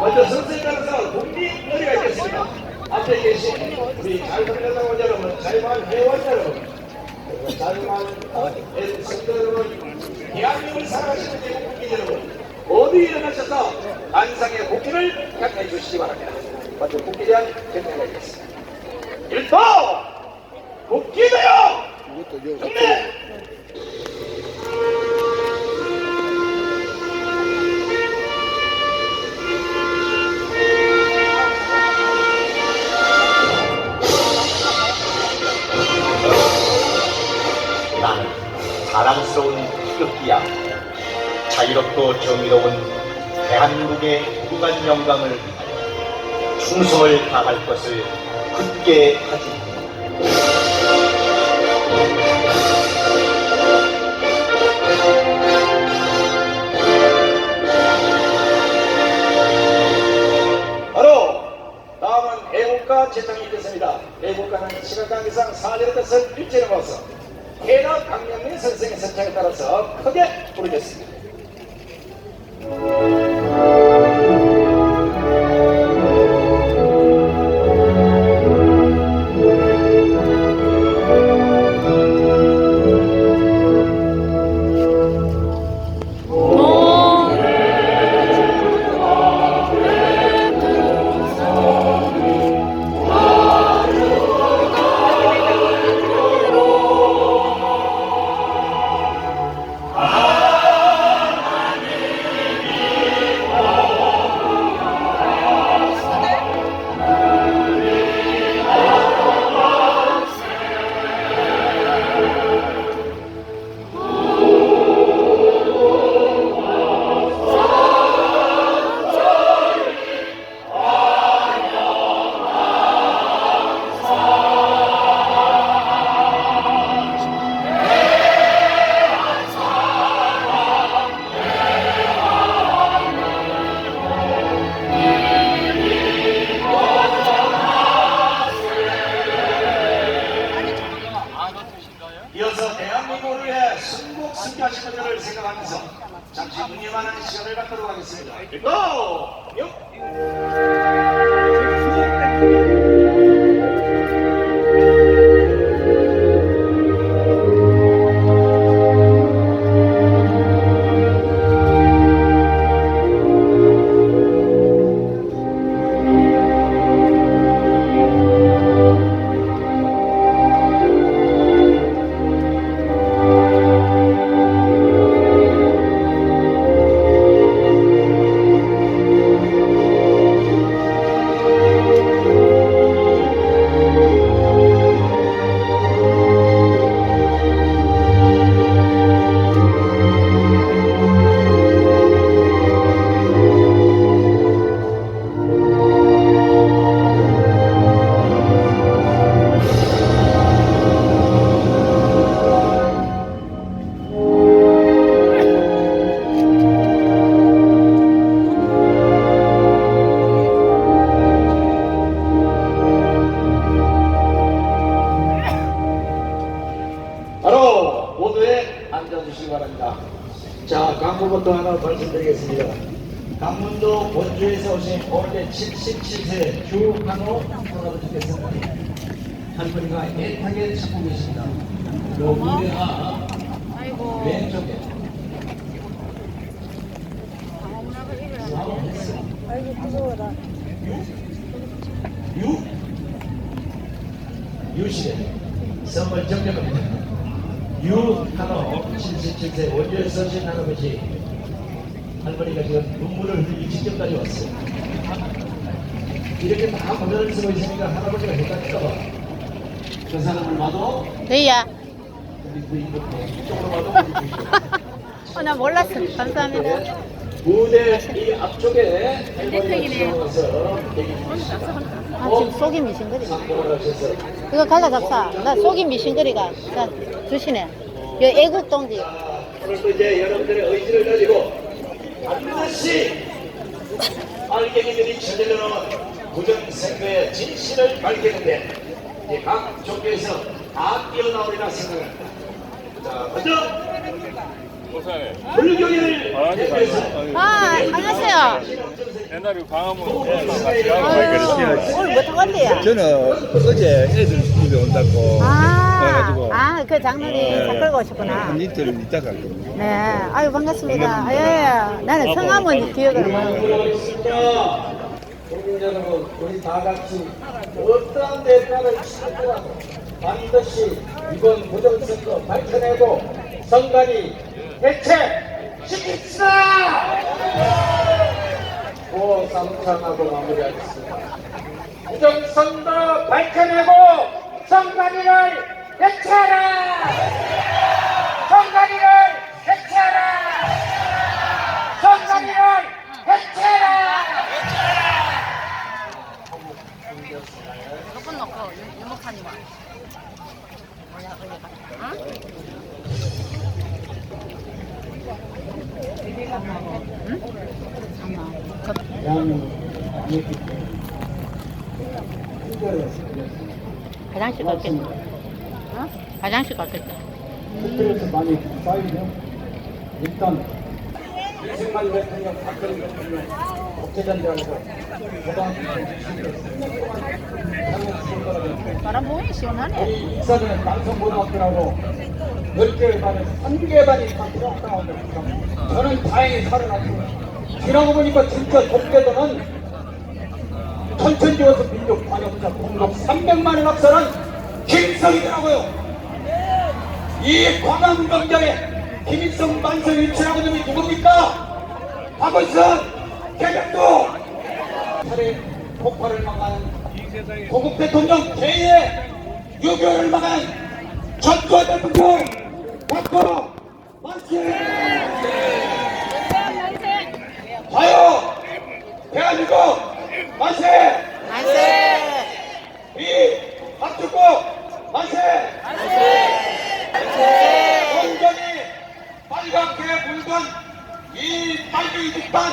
먼저 선생님께서 국립 노래가 있겠습니다. 앞에 계신 우리 잘생각하고 여러분, 잘만 회원 여러분, 잘만 성도 여러분, 대한민국을 사랑하시는 대국 국민 여러분, 모두 일어나셔서 안상의 국기를 향해 주시기 바랍니다. 먼저 국기에 대한 경례하겠습니다. 일도 국기도요! 경례! 정의로운 대한민국의 무관 영광을 충성을 다할 것을 굳게 애국가 제정이 있겠습니다. 애국가는 시각강 이상 사절의 뜻을 일체로 모아서 해나 강명민 선생의 선창에 따라서 크게 순국 승리하신 분들을 생각하면서 잠시 묵념하는 시간을 갖도록 하겠습니다. 고! 육! 77세 주한호 할아버지께서 할머니가 애타게 찾고 계십니다. 그 무대 앞 왼쪽에 아이고 무서워라. 유? 유시대 선물 정력입니다. 유한호 77세 원주에서 오신 할아버지 할머니가 지금 눈물을 흘리기 직전까지 왔어요. 이렇게 다 모자를 쓰고 있으니까 할아버지가 헷갈릴까봐 그 사람을 봐도 네야. 우리 부인부터 이쪽으로 봐도 우리 부인. 어, 나 몰랐어. 감사합니다. 무대 이 앞쪽에 대기 중이십니다. 아, 지금 속이. 상봉을 하셔서 이거 갈라 잡사. 나 속이 미싱거리가. 자, 주시네. 요 애국 동지. 오늘도 이제 여러분들의 의지를 가지고 반드시 알갱이들이 저질러놓은 부정생도의 진실을 밝히는데 각 종교에서 다 뛰어나오리라 생각합니다. 자, 먼저 불교인을 대표해서 아, 안녕하세요. 옛날에 광화문 같이 가고 막 그랬어요. 오늘 못 왔대요. 저는 어제 애들 집에 온다고 아, 와가지고 아, 그 장로님 네. 차 끌고 오셨구나. 한 이틀 있다가 갈 겁니다. 네, 아유 반갑습니다. 예, 예. 나는 성함은 기억을 못 하고. 있습니다. 국민 여러분, 우리 다 같이 어떠한 대가를 치르더라도 반드시 이번 부정선거 밝혀내고 선관위 해체시킵시다! 고 삼창하고 마무리하겠습니다. 부정선거 밝혀내고 선관위를 해체하라! 선관위를 해체하라! 선관위를 해체하라! 조금 넣고 유목하니 와. 뭐야, 그게 응? 화장실 갔겠네. 어? 화장실 갔겠다. 스트레스 많이 쌓이죠. 일단 이승만 대통령, 박근혜 대통령 국회전장에서 고등학교 바람 보니 시원하네. 이 익사는 남성고등학교라고 10개의 반에 3개의 반이 다 휴학당한다. 저는 다행히 살아났고 지나고 보니까 진짜 독재도는 천천지어서 민족 반역자 공덕 300만을 낙선한 김성이더라고요. 이 광화문 광장에 김일성 만세 일치라고 놈이 누굽니까? 박원순, 개벽도 차례 폭발을 막아낸 고국 대통령 개의 유교를 막아낸 전두환 대통령 박보 만세! 자유 대한민국 만세! 만세! 이 박주고 만세! 완전히 빨갛게 물건 이 빨갱이 집단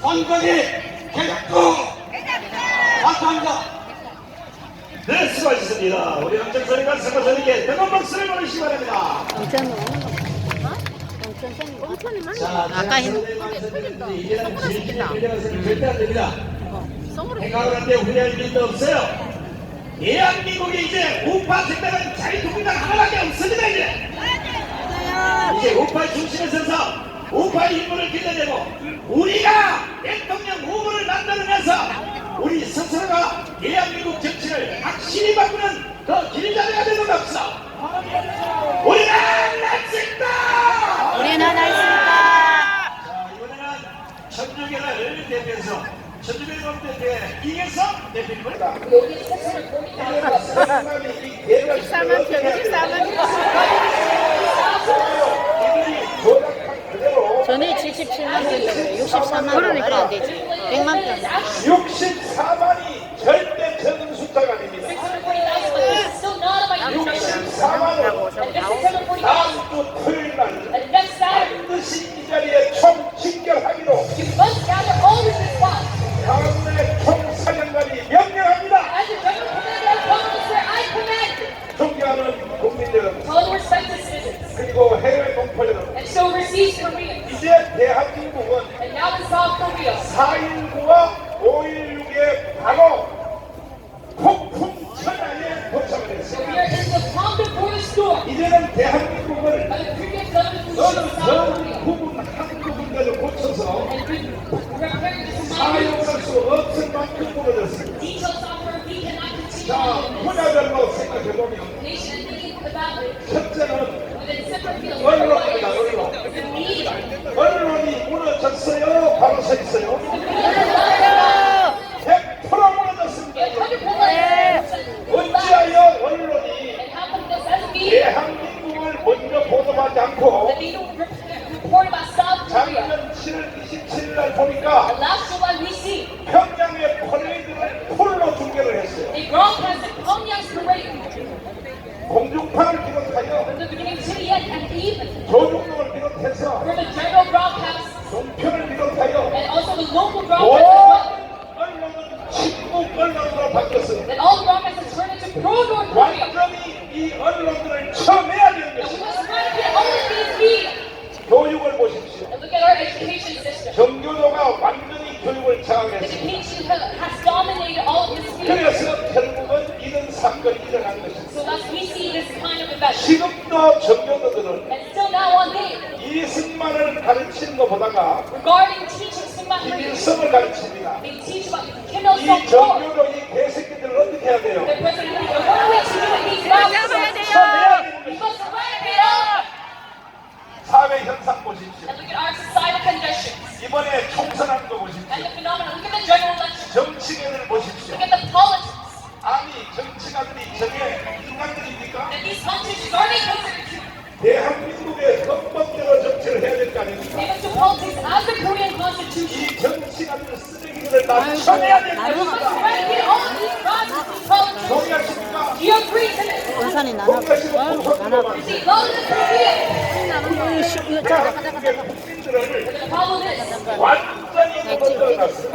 선거니 개혁도 감사합니다. 네, 수고하셨습니다. 우리 함정선이가 선거선에게 뜨거운 박수를 보내시기 바랍니다. 자, 아까 했는 이제는 질질 끌려가서는 절대 안 됩니다. 성으로 생각을 할때 후회할 일도 없어요. 대한민국에 이제 우파 생각은 자유통일당 하나밖에 없습니다, 이제. 이제 우파 중심에 서서 우파 인물을 길러내고 우리가 대통령 후보를 만들어내서 우리 스스로가 대한민국 정치를 확실히 바꾸는 그 길잡이가 되는 것 없어. 우리는 날씨다! 우리는 날씨다. 자, 이번에는 천주교를 대표해서 천주교 검대회 이계성 대표님입니다. 14만 표, 14만 전에 77만 표인데 64만 표 말이 안 되지. 100만 표. 64만이 절대 적은 숫자가 아닙니다. 64만은 다음 주 토요일 날 반드시 이 자리에 총 직결하기로 다음날 총사령관이 명령합니다. 존경하는 국민 여러분 그리고 해외 동포 여러분 And so overseas Korea, 이제 대한민국은 and now in South Korea, 4.19와 5.16의 바로 폭풍 천하에 도착을 we 했습니다. are in the palm of war storm. 이제는 대한민국을 By the previous government 어느 of South 전 Korea, 부분 한 부분까지 고쳐서 and we preparing this reminder, 사용할 수 없을 만큼 무너졌습니다. details on where we cannot continue 자, on this 분야별로 about it. 첫째는 언론입니다, 언론. 언론이 무너졌어요? 바로 서 있어요? 중동을 비롯해서 from the general broadcast 종편을 비롯하여 and also the local 모든 broadcast as well. 언론은 친북 언론으로 바뀌었습니다. that all the broadcasts turned into pro-North Korea. 완전히 이 언론들을 쳐내야 되는 And we 것입니다. must eradicate all of these media. 교육 정교조가 완전히 교육을 The 장악했습니다. education has dominated all of this field. 그래서 결국은 이런 사건이 일어난 것입니다. So thus we see this kind of event. 지금 still now on day, 이승만을 가르치는 것보다가 regarding teaching 김일성을 가르칩니다. they teach about Kim Il 이. 정교조 이 개새끼들을 어떻게 해야 돼요? The president, what are we to do with these officers? 쳐내야 되는 We 것입니다. must eradicate all 사회 현상 보십시오. and look at our societal conditions 이번에 총선한 거 and 보십시오. the phenomenon. Look at the general election. 정치계를 보십시오. Look at the politics. 아니 정치가들이 저게 인간들입니까? These see, love is Korea. 이거 collapsed.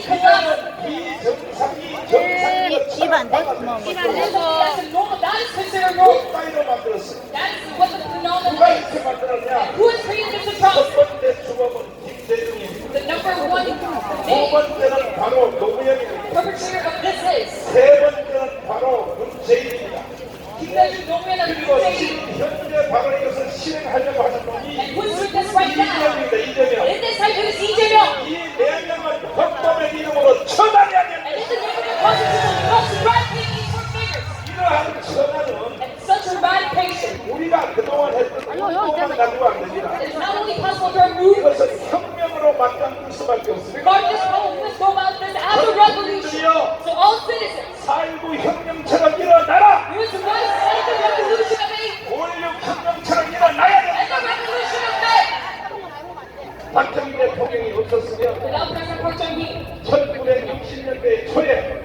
비정상이 정상이 입안 돼? 뭐 뭐. A normal, that is. That what the phenomenon is. 이렇게 만들었냐? Who has created this 첫 atrocity? 번째 주범은 김대중입니다. The number one 두 the 번째는 바로 노무현입니다. perpetrator of this is 세 번째는 바로 문재인입니다. Kim Dae-jung, Dong-hyun, and 그리고 Moon Jae-in. 지금 현재 바로 이것을 실행하려고 하는 놈이 And who's doing this right now? 이재명입니다. 이재명. In this side, who's Lee Jae-myung? 이 네 명을 헌법의 이름으로 처단해야 And 됩니다. in the name of the Constitution, we must eradicate these four figures. 이러한 처단은 And such eradication 우리가 그동안 했던 운동만 가지고 안 됩니다. is not only possible to remove 이것은 혁명으로 맞닥뜨릴 수밖에 없습니다. regarding this problem, we must go about this as a revolution. So all citizens, 4.19 혁명처럼 일어나라! we must rise as the revolution of May 5.16 혁명처럼 일어나야 and 됩니다. the revolution of May. 박정희 대통령이 없었으면 Without President Park Chung-hee, 1960년대 초에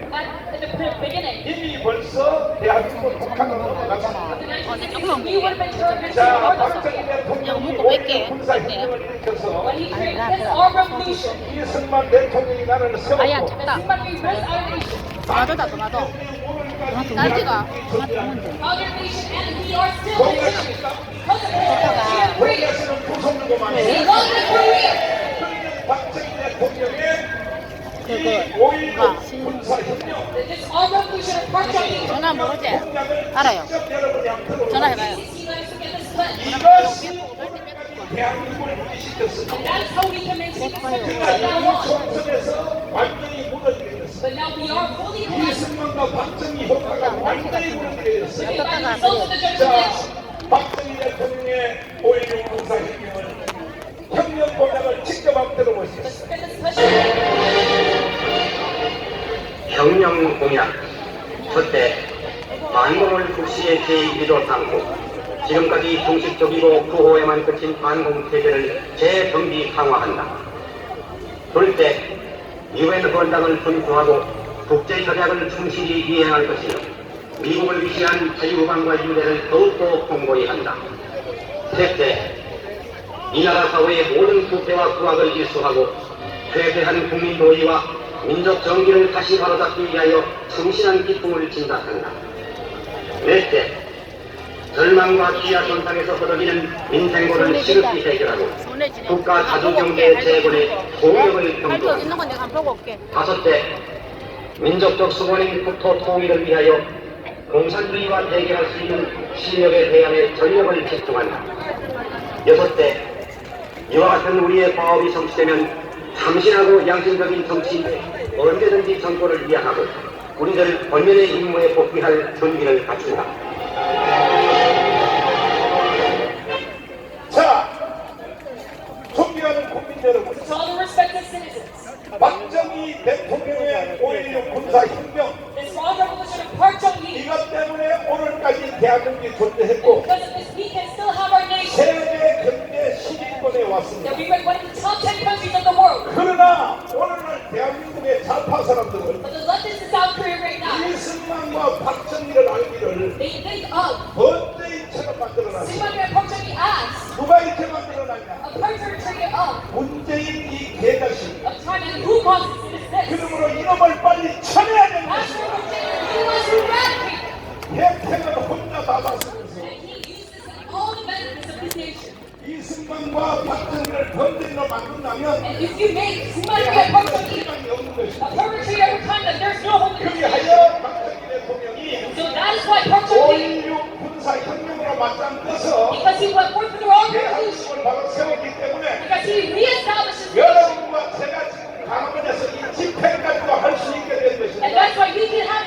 이미 벌써 대한민국 북한으로 넘어갔습니다. the 1960s, we would have been turned into 자, 박정희 대통령이 5.16 군사혁명을 일으켜서 이승만 대통령이 나라를 세웠고 of this, we are free. 거기에서는 구속되고만 We 박정희 대통령의 이5.16 군사혁명 This armed revolution of Park Chung-hee, 전화 모르지? 알아요. 전화해봐요. 대한민국을 그러니까 이. 총선에서 완전히 무너지게 됐습니다. Collapsed 이승만과 박정희 효과가 완전히 무너지게 election. 박정희 대통령의 공약 첫째 반공을 국시의 제1로 삼고 지금까지 형식적이고 구호에만 그친 반공 체제를 재정비 강화한다. 둘째 유엔 헌장을 준수하고 국제 협약을 충실히 이행할 것이며 미국을 위시한 자유후방과 유대를 더욱더 공고히 한다. 셋째 이 나라 사회의 모든 부패와 구악을 일수하고 퇴폐한 국민 노의와 민족 정기를 다시 바로잡기 위하여 성실한 기쁨을 진다한다. 넷째, 절망과 기아 손상에서 허덕이는 인생고를 시급히 해결하고 국가 자주경제 내가 한번 보고 올게. 다섯째, 민족적 수본인 국토 통일을 위하여 공산주의와 대결할 수 있는 실력의 대안에 전력을 집중한다. 여섯째, 이와 같은 우리의 과업이 성취되면 참신하고 양심적인 정치인들 언제든지 정권을 이양하고 우리들 본연의 임무에 복귀할 준비를 갖춘다. 자, 존경하는 국민 여러분, 박정희 대통령의 5.16 군사혁명 이것 때문에 오늘까지 대한민국이 존재했고. 세계 경제 10위권에 왔습니다. That we rank one of the top 10 countries of the world. 그러나 오늘날 좌파 사람들은 now, 이승만과 박정희를 알기를 Park Chung-hee as 누가 이렇게 만들어놨냐? 문재인 이 개자식. 그러므로 이놈을 빨리 쳐내야 되는 것입니다. 혜택을 혼자 받았으면서 And he uses all the benefits of this nation. 이승만 이명박과 박정희를 범죄로 만든다면